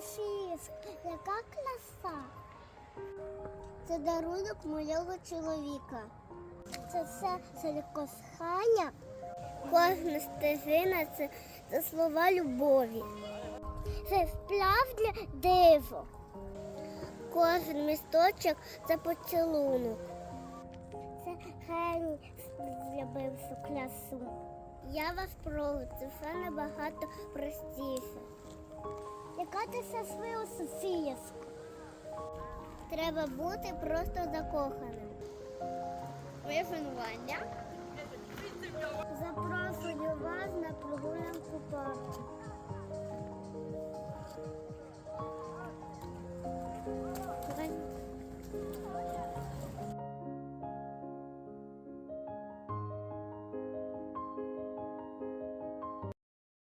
Софійськ, яка краса. Це дарунок моєго чоловіка. Це все селькохання. Кожна стежина це, це слова любові. Це справді диво. Кожен місточок це поцілунок. Це Геній зробив цю красу. Я вас прошу, це все набагато простіше. Яка свою щаслива, Треба бути просто закоханим. Моє